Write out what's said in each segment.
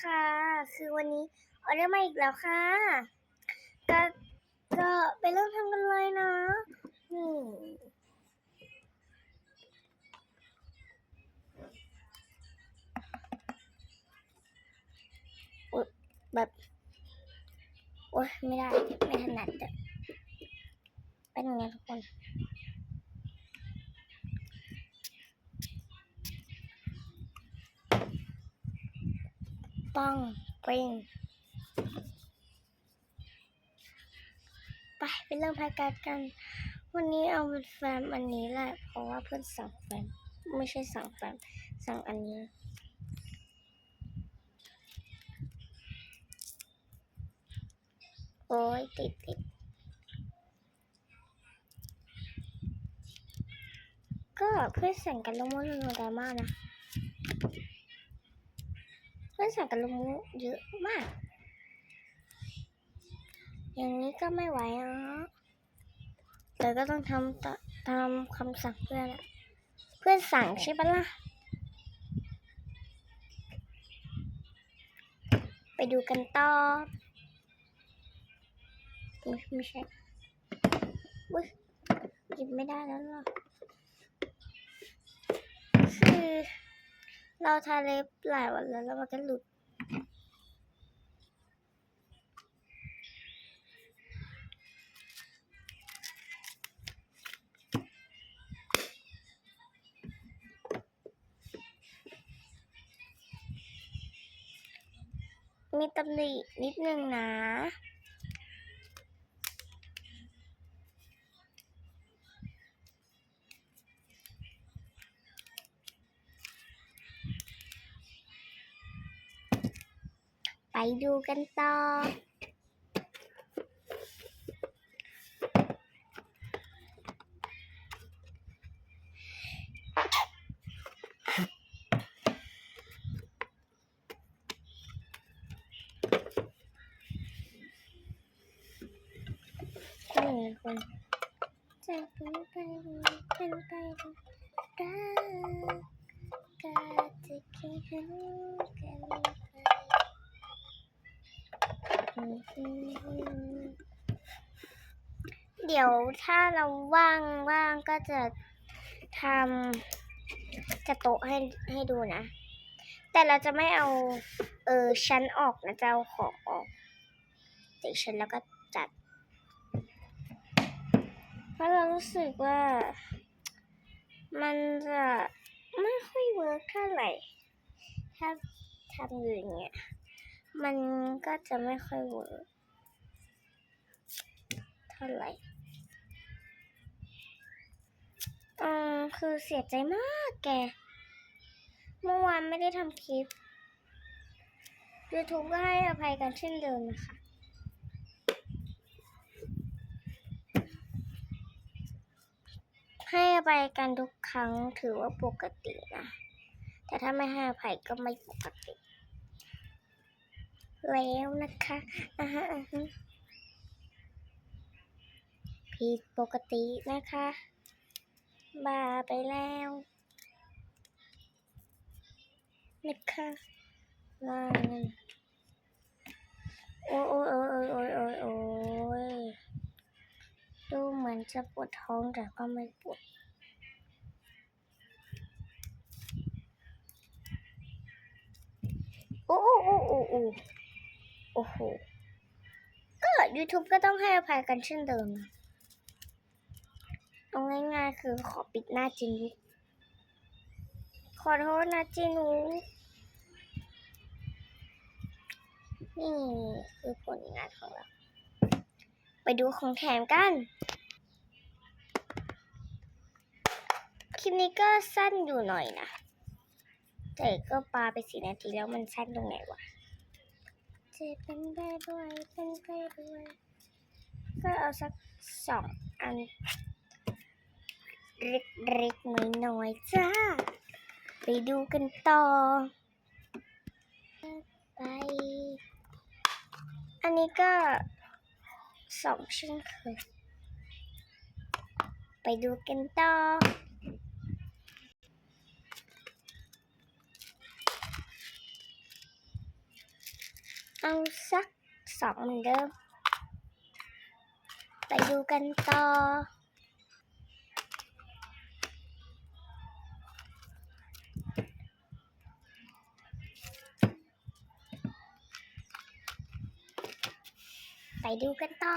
ค่ะ คือวันนี้ออเดอร์มาอีกแล้วค่ะ ก็ก็ไปเริ่มทำกันเลยนะ นี่อุ๊ยแบบโอ๊ยไม่ได้ ไม่ถนัดเป็นไงทุกคน ป้องเปริงไปไปเริ่มพายการกัน วันนี้เอาเป็นแฟมอันนี้แหละ เพราะว่าเพื่อนสั่งแฟมไม่ใช่สั่งแฟมสั่งอันนี้โอ้ยติดติดก็เพื่อนสั่งกันลงมดลงดราม่านะ พื่อนสั่งกันลงมุเยอะมาก อย่างนี้ก็ไม่ไหวอะแต่ก็ต้องทำตะตามคำสั่งเพื่อนอะเพื่อนสั่งใช่ปะล่ะ ไปดูกันต่อ ไม่ใช่อุ้ยหยิบไม่ได้แล้วหรอคือ เราทาเล็บหลายวันแล้วแล้วมันก็หลุด มีตำหนินิดนึงนะ ดูกันต่อ นี่คนจะเป็นไปเป็นไปได้ก็จะคิดถึงกัน เดี๋ยวถ้าเราว่างว่างก็จะทำจะโต๊ะให้ให้ดูนะ แต่เราจะไม่เอาเออชั้นออกนะจะเอาของออกติชั้นแล้วก็จัด เพราะเรารู้สึกว่ามันจะไม่ค่อยเวิร์กเท่าไหร่ถ้าทำอยู่อย่างเงี้ย มันก็จะไม่ค่อยเวิร์กเท่าไหร่อืมคือเสียใจมากแก เมื่อวานไม่ได้ทำคลิป YouTube ก็ให้อภัยกันเช่นเดิมนะคะให้อภัยกันทุกครั้งถือว่าปกตินะ แต่ถ้าไม่ให้อภัยก็ไม่ปกติ แล้วนะคะอ่าฮะผิดปกตินะคะ บาไปแล้วนะคะว่าโอ้ยโอ้ยโอ้ยโอ้ยโอ้ยโอ้ยดูเหมือนจะปวดท้องแต่ก็ไม่ปวดโอ้โอ้โอ้โอ้ โอ้โห ก็ YouTube ก็ต้องให้อภัยกันเช่นเดิมนะเอาง่ายๆ คือขอปิดหน้าจินุกขอโทษนะจินุกนี่คือผลงานของเรา ไปดูของแถมกัน คลิปนี้ก็สั้นอยู่หน่อยนะ แต่ก็ปาไปสี่นาทีแล้วมันสั้นตรงไหนวะ เป็นไปด้วยเป็นไปด้วย ก็เอาสักสองอันเล็กๆน้อยๆจ้า ไปดูกันต่อ ไป อันนี้ก็สองเช่นเคยไปดูกันต่อ เอาสักสองเหมือนเดิม ไปดูกันต่อ ไปดูกันต่อ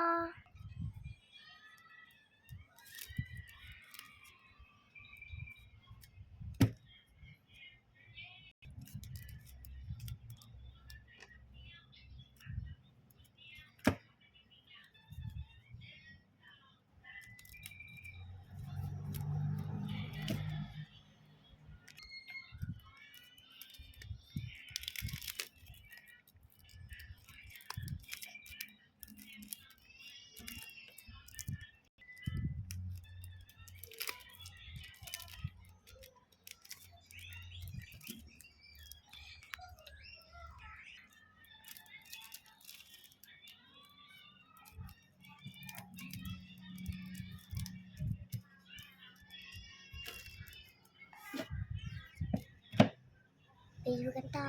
ดูกันต่อ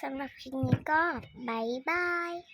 สำหรับคลิปนี้ก็บายบาย